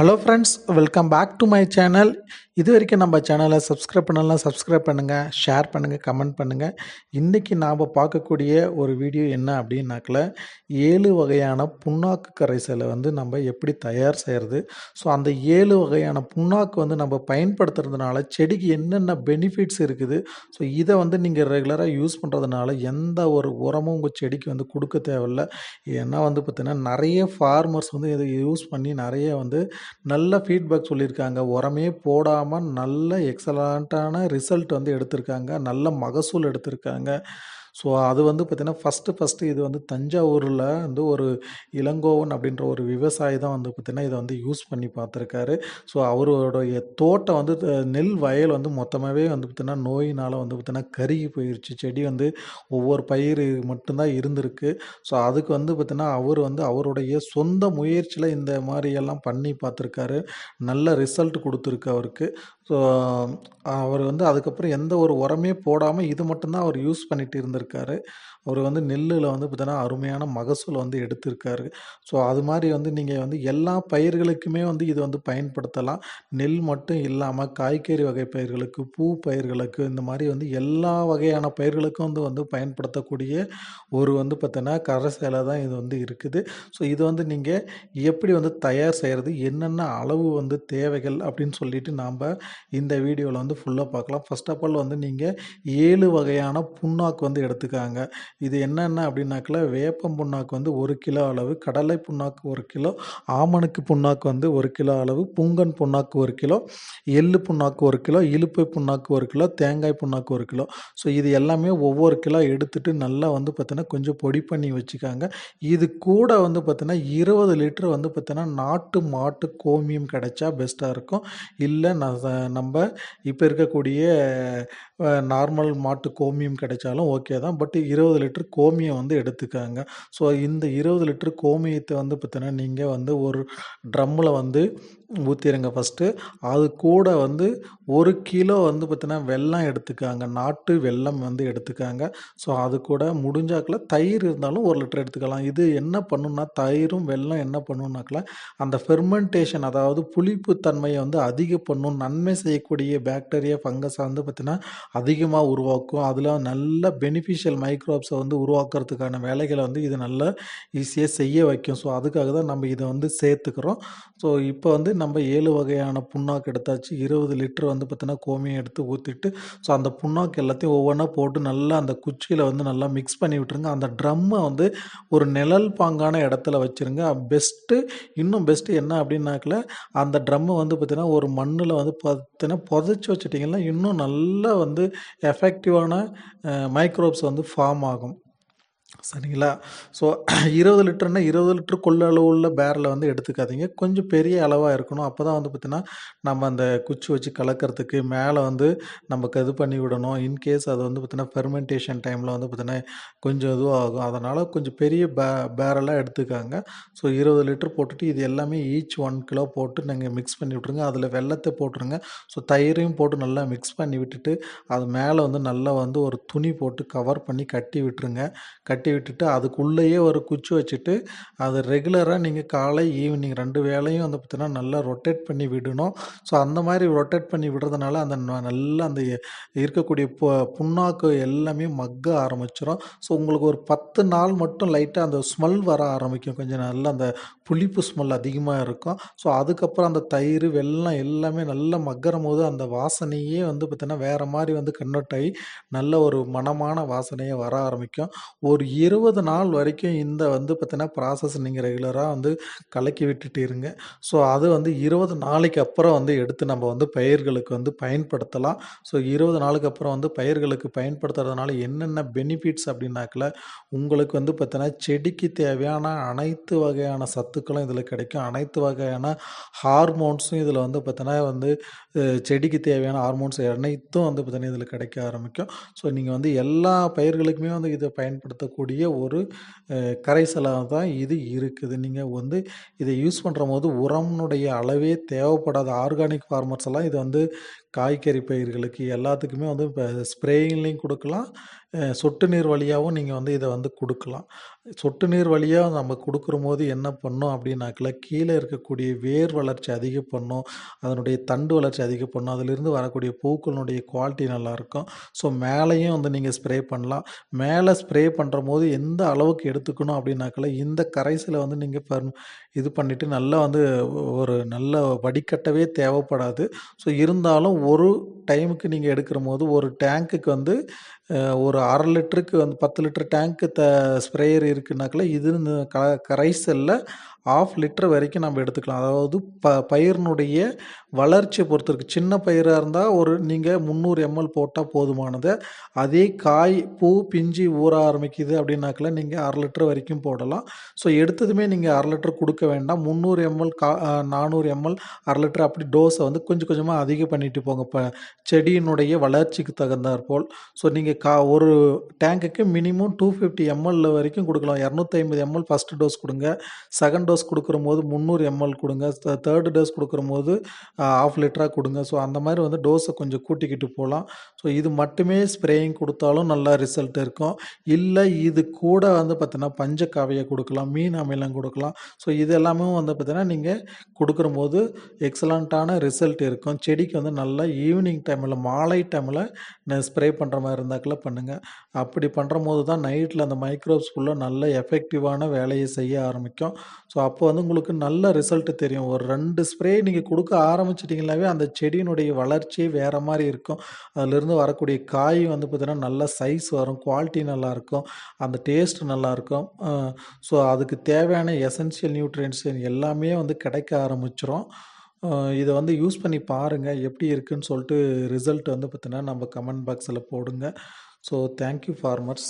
Hello friends welcome back to my channel இது வரைக்கும் நம்ம சேனலை சப்ஸ்கிரைப் பண்ணலாம் சப்ஸ்கிரைப் பண்ணுங்கள் ஷேர் பண்ணுங்கள் கமெண்ட் பண்ணுங்கள் இன்றைக்கி நாம் பார்க்கக்கூடிய ஒரு வீடியோ என்ன அப்படின்னாக்கல ஏழு வகையான புண்ணாக்கு கரைசலை வந்து நம்ம எப்படி தயார் செய்கிறது ஸோ அந்த ஏழு வகையான புண்ணாக்கு வந்து நம்ம பயன்படுத்துறதுனால செடிக்கு என்னென்ன பெனிஃபிட்ஸ் இருக்குது? ஸோ இதை வந்து நீங்கள் ரெகுலராக யூஸ் பண்ணுறதுனால எந்த ஒரு உரமும் உங்கள் செடிக்கு வந்து கொடுக்க தேவையில்ல. ஏன்னா வந்து பார்த்திங்கன்னா நிறைய ஃபார்மர்ஸ் வந்து இதை யூஸ் பண்ணி நிறைய வந்து நல்ல ஃபீட்பேக் சொல்லியிருக்காங்க. உரமே போடாமல் நல்ல எக்ஸலண்ட்டான ரிசல்ட் வந்து எடுத்திருக்காங்க. நல்ல மகசூல் எடுத்திருக்காங்க. ஸோ அது வந்து பார்த்திங்கன்னா ஃபஸ்ட்டு ஃபஸ்ட்டு இது வந்து தஞ்சாவூரில் வந்து ஒரு இளங்கோவன் அப்படின்ற ஒரு விவசாயி தான் வந்து பார்த்திங்கன்னா இதை வந்து யூஸ் பண்ணி பார்த்துருக்காரு. ஸோ அவருடைய தோட்டம் வந்து த- நெல் வயல் வந்து மொத்தமாகவே வந்து பார்த்திங்கன்னா நோயினால் வந்து பார்த்திங்கன்னா கருகி போயிடுச்சு செடி வந்து ஒவ்வொரு பயிர் மட்டும்தான் இருந்திருக்கு. ஸோ அதுக்கு வந்து பார்த்திங்கன்னா அவர் வந்து அவருடைய சொந்த முயற்சியில் இந்த மாதிரியெல்லாம் பண்ணி பார்த்துருக்காரு. நல்ல ரிசல்ட் கொடுத்துருக்கு அவருக்கு. ஸோ அவர் வந்து அதுக்கப்புறம் எந்த ஒரு உரமே போடாமல் இது மட்டும்தான் அவர் யூஸ் பண்ணிட்டு இருந்திருக்காரு அவர் வந்து நெல்லில் வந்து பார்த்தீங்கன்னா அருமையான மகசூல் வந்து எடுத்திருக்காரு. ஸோ அது மாதிரி வந்து நீங்கள் வந்து எல்லா பயிர்களுக்குமே வந்து இது வந்து பயன்படுத்தலாம். நெல் மட்டும் இல்லாமல் காய்கறி வகை பயிர்களுக்கு பூ பயிர்களுக்கு இந்த மாதிரி வந்து எல்லா வகையான பயிர்களுக்கும் வந்து வந்து பயன்படுத்தக்கூடிய ஒரு வந்து பார்த்தோன்னா கரைசேலை தான் இது வந்து இருக்குது. ஸோ இது வந்து நீங்கள் எப்படி வந்து தயார் செய்கிறது என்னென்ன அளவு வந்து தேவைகள் அப்படின்னு சொல்லிட்டு நாம் இந்த வீடியோவில் வந்து ஃபுல்லாக பார்க்கலாம். ஃபஸ்ட் ஆஃப் ஆல் வந்து நீங்கள் ஏழு வகையான புண்ணாக்கு வந்து எடுத்துக்காங்க. இது என்னென்ன அப்படின்னாக்கல வேப்பம் புண்ணாக்கு வந்து ஒரு கிலோ அளவு கடலை புண்ணாக்கு ஒரு கிலோ ஆமணுக்கு புண்ணாக்கு வந்து ஒரு கிலோ அளவு புங்கன் புண்ணாக்கு ஒரு கிலோ எள்ளு புண்ணாக்கு ஒரு கிலோ இழுப்பை புண்ணாக்கு ஒரு கிலோ தேங்காய் புண்ணாக்கு ஒரு கிலோ. ஸோ இது எல்லாமே ஒவ்வொரு கிலோ எடுத்துட்டு நல்லா வந்து பார்த்தீங்கன்னா கொஞ்சம் பொடி பண்ணி வச்சுக்காங்க. இது கூட வந்து பார்த்தீங்கன்னா இருபது லிட்டர் வந்து பார்த்தீங்கன்னா நாட்டு மாட்டு கோமியம் கிடைச்சா பெஸ்ட்டாக இருக்கும். இல்லை நம்ம இப்போ இருக்கக்கூடிய நார்மல் மாட்டு கோமியம் கிடைச்சாலும் ஓகே தான். பட் இருபது லிட்டர் லிட்டர் கோமியம் வந்து எடுத்துக்காங்க. ஸோ இந்த இருபது லிட்டர் கோமியத்தை வந்து பார்த்தீங்கன்னா நீங்கள் வந்து ஒரு ட்ரம்மில் வந்து ஊற்றிடுங்க ஃபஸ்ட்டு அது கூட வந்து ஒரு கிலோ வந்து பார்த்தீங்கன்னா வெல்லம் எடுத்துக்காங்க. நாட்டு வெல்லம் வந்து எடுத்துக்காங்க. ஸோ அது கூட முடிஞ்சாக்கில் தயிர் இருந்தாலும் ஒரு லிட்டர் எடுத்துக்கலாம். இது என்ன பண்ணுன்னா தயிரும் வெல்லம் என்ன பண்ணுனாக்கில் அந்த ஃபெர்மெண்டேஷன் அதாவது புளிப்பு தன்மையை வந்து அதிகம் பண்ணும் நன்மை செய்யக்கூடிய பேக்டீரியா ஃபங்கஸை வந்து பார்த்திங்கன்னா அதிகமாக உருவாக்கும். அதில் நல்ல பெனிஃபிஷியல் மைக்ரோப்ஸை வந்து உருவாக்குறதுக்கான வேலைகளை வந்து இது நல்லா ஈஸியாக செய்ய வைக்கும். ஸோ அதுக்காக தான் நம்ம இதை வந்து சேர்த்துக்கிறோம். ஸோ இப்போ வந்து நம்ம ஏழு வகையான புண்ணாக்கு எடுத்தாச்சு. இருபது லிட்டர் வந்து பார்த்தீங்கன்னா கோமியம் எடுத்து ஊற்றிட்டு ஸோ அந்த புண்ணாக்கு எல்லாத்தையும் ஒவ்வொன்றா போட்டு நல்லா அந்த குச்சியில் வந்து நல்லா மிக்ஸ் பண்ணி விட்டுருங்க. அந்த ட்ரம்மை வந்து ஒரு நிழல் பாங்கான இடத்துல வச்சுருங்க. பெஸ்ட்டு இன்னும் பெஸ்ட்டு என்ன அப்படின்னாக்கில் அந்த ட்ரம்மை வந்து பார்த்திங்கன்னா ஒரு மண்ணில் வந்து பார்த்தீங்கன்னா புதைச்சி வச்சிட்டிங்கன்னா இன்னும் நல்லா வந்து எஃபெக்டிவான மைக்ரோப்ஸ் வந்து ஃபார்ம் ஆகும். சரிங்களா? ஸோ இருபது லிட்டர்னா இருபது லிட்டர் கொள்ள அளவு உள்ள வந்து எடுத்துக்காதீங்க. கொஞ்சம் பெரிய அளவாக இருக்கணும். அப்போ தான் வந்து பார்த்திங்கன்னா நம்ம அந்த குச்சி வச்சு கலக்கிறதுக்கு மேலே வந்து நமக்கு இது பண்ணி விடணும். இன்கேஸ் அது வந்து பார்த்திங்கன்னா ஃபெர்மெண்டேஷன் டைமில் வந்து பார்த்திங்கன்னா கொஞ்சம் இதுவாகும் ஆகும். அதனால் கொஞ்சம் பெரிய பே பேரெல்லாம் எடுத்துக்காங்க. ஸோ இருபது லிட்டர் போட்டுட்டு இது எல்லாமே ஈச் ஒன் கிலோ போட்டு நீங்கள் மிக்ஸ் பண்ணி விட்ருங்க அதில் வெள்ளத்தை போட்டுருங்க. ஸோ தயிரையும் போட்டு நல்லா மிக்ஸ் பண்ணி விட்டுட்டு அது மேலே வந்து நல்லா வந்து ஒரு துணி போட்டு கவர் பண்ணி கட்டி விட்டுருங்க. கட்டி விட்டுட்டு அதுக்குள்ளேயே ஒரு குச்சி வச்சுட்டு அது ரெகுலராக நீங்கள் காலை ஈவினிங் ரெண்டு வேளையும் வந்து பார்த்திங்கன்னா நல்லா ரொட்டேட் பண்ணி விடணும். ஸோ அந்த மாதிரி ரொட்டேட் பண்ணி விடுறதுனால அந்த ந- நல்லா அந்த இருக்கக்கூடிய பு புண்ணாக்கு எல்லாமே மக்க ஆரம்பிச்சிடும் ஸோ உங்களுக்கு ஒரு பத்து நாள் மட்டும் லைட்டாக அந்த ஸ்மெல் வர ஆரம்பிக்கும். கொஞ்சம் நல்லா அந்த புளிப்பு ஸ்மெல் அதிகமாக இருக்கும். ஸோ அதுக்கப்புறம் அந்த தயிர் வெல்லம் எல்லாமே நல்லா மக்கறும் போது அந்த வாசனையே வந்து பார்த்திங்கன்னா வேறு மாதிரி வந்து கன்வெர்ட் ஆகி நல்ல ஒரு மனமான வாசனையே வர ஆரம்பிக்கும். ஒரு இருபது நாள் வரைக்கும் இந்த வந்து பார்த்தீங்கன்னா ப்ராசஸ் நீங்கள் ரெகுலராக வந்து கலக்கி விட்டுட்டு இருங்க. ஸோ அது வந்து இருபது நாளைக்கு அப்புறம் வந்து எடுத்து நம்ம வந்து பயிர்களுக்கு வந்து பயன்படுத்தலாம். ஸோ இருபது நாளுக்கு அப்புறம் வந்து பயிர்களுக்கு பயன்படுத்துறதுனால என்னென்ன பெனிஃபிட்ஸ் அப்படின்னாக்கில் உங்களுக்கு வந்து பார்த்தீங்கன்னா செடிக்கு தேவையான அனைத்து வகையான சத்துக்களும் இதில் கிடைக்கும். அனைத்து வகையான ஹார்மோன்ஸும் இதில் வந்து பார்த்தீங்கன்னா வந்து செடிக்கு தேவையான ஹார்மோன்ஸ் அனைத்தும் வந்து பார்த்தீங்கன்னா இதில் கிடைக்க ஆரம்பிக்கும். ஸோ நீங்கள் வந்து எல்லா பயிர்களுக்குமே வந்து இதை பயன்படுத்தக்கூடிய ஒரு கரைசலாக தான் இது இருக்குது. நீங்கள் வந்து இதை யூஸ் பண்ணுற போது உரம்னுடைய அளவே தேவைப்படாத ஆர்கானிக் ஃபார்மர்ஸ் எல்லாம் இது வந்து காய்கறி பயிர்களுக்கு எல்லாத்துக்குமே வந்து இப்போ ஸ்ப்ரேயிங்லேயும் கொடுக்கலாம். சொட்டு நீர் வழியாகவும் நீங்கள் வந்து இதை வந்து கொடுக்கலாம் சொட்டு நீர் வழியாக நம்ம குடுக்குறம்போது என்ன பண்ணும் அப்படின்னாக்கல, கீழே இருக்கக்கூடிய வேர் வளர்ச்சி அதிகம் பண்ணும். அதனுடைய தண்டு வளர்ச்சி அதிகம் பண்ணும். அதிலிருந்து வரக்கூடிய பூக்களுடைய குவாலிட்டி நல்லாயிருக்கும். ஸோ மேலேயும் வந்து நீங்கள் ஸ்ப்ரே பண்ணலாம். மேலே ஸ்ப்ரே பண்றம்போது எந்த அளவுக்கு எடுத்துக்கணும் அப்படின்னாக்கல, இந்த கரைசில் வந்து நீங்கள் பர் இது பண்ணிவிட்டு நல்லா வந்து ஒரு நல்ல வடிகட்டவே தேவைப்படாது. ஸோ இருந்தாலும் ஒரு டைமுக்கு நீங்க எடுக்கிறம்போது, ஒரு டேங்க்குக்கு வந்து ஒரு அரை லிட்டருக்கு வந்து 10 லிட்டர் டேங்க்கு த ஸ்ப்ரேயர் இருக்குனாக்கல, இது க கரைசலில் ஆஃப் லிட்டர் வரைக்கும் நம்ம எடுத்துக்கலாம். அதாவது ப பயிரினுடைய வளர்ச்சியை பொறுத்து இருக்குது சின்ன பயிராக இருந்தால் ஒரு நீங்கள் முந்நூறு எம்எல் போட்டால் போதுமானது. அதே காய், பூ, பிஞ்சு ஊற ஆரம்பிக்குது அப்படின்னாக்கல, நீங்கள் அரை லிட்டர் வரைக்கும் போடலாம். ஸோ எடுத்ததுமே நீங்கள் அரை லிட்டர் கொடுக்க வேண்டாம். 300 எம்எல் கா நானூறு எம்எல் அரை லிட்டர் அப்படி டோஸை வந்து கொஞ்சம் கொஞ்சமாக அதிகம் பண்ணிட்டு போங்க. இப்போ செடியினுடைய வளர்ச்சிக்கு தகுந்தாற்போல். ஸோ நீங்கள் கா ஒரு டேங்குக்கு மினிமம் டூ ஃபிஃப்டி எம்எல்ல வரைக்கும் கொடுக்கலாம். 250 எம்எல் ஃபர்ஸ்ட் டோஸ் கொடுங்க. செகண்ட் டோஸ் கொடுக்குற போது முந்நூறு எம்எல் கொடுங்க. தேர்டு டோஸ் கொடுக்குற போது ஆஃப் லிட்டராக கொடுங்க. ஸோ அந்த மாதிரி வந்து டோஸை கொஞ்சம் கூட்டிக்கிட்டு போகலாம். ஸோ இது மட்டுமே ஸ்ப்ரேயிங் கொடுத்தாலும் நல்லா ரிசல்ட் இருக்கும். இல்லை இது கூட வந்து பார்த்தீங்கன்னா, பஞ்சக்காவையை கொடுக்கலாம். மீன் அமிலம் கொடுக்கலாம். ஸோ இது எல்லாமே வந்து பார்த்தீங்கன்னா, கொடுக்குற போது எக்ஸலண்ட்டான ரிசல்ட் இருக்கும். செடிக்கு வந்து நல்லா ஈவினிங் டைமில் மாலை டைமில் ஸ்ப்ரே பண்ணுற மாதிரி இருந்தாக்கலாம் இருந்தாக்கல பண்ணுங்க. அப்படி பண்றம்போது தான் நைட்டில் அந்த மைக்ரோப்ஸ் ஃபுல்லாக நல்ல எஃபெக்டிவான வேலையை செய்ய ஆரம்பிக்கும். ஸோ அப்போ வந்து உங்களுக்கு நல்ல ரிசல்ட் தெரியும். ஒரு ரெண்டு ஸ்ப்ரே நீங்கள் கொடுக்க ஆரம்பிச்சிட்டிங்கனாவே அந்த செடியினுடைய வளர்ச்சி வேறு மாதிரி இருக்கும். அதிலிருந்து வரக்கூடிய காய் வந்து பார்த்திங்கன்னா நல்ல சைஸ் வரும். குவாலிட்டி நல்லாயிருக்கும். அந்த டேஸ்ட் நல்லாயிருக்கும். ஸோ அதுக்கு தேவையான எசென்ஷியல் நியூட்ரியன்ஸ் எல்லாமே வந்து கிடைக்க ஆரம்பிச்சிடும் இதை வந்து யூஸ் பண்ணி பாருங்கள் எப்படி இருக்குன்னு சொல்லிட்டு ரிசல்ட் வந்து பார்த்தீங்கன்னா, நம்ம கமெண்ட் பாக்ஸில் போடுங்க. So thank you farmers.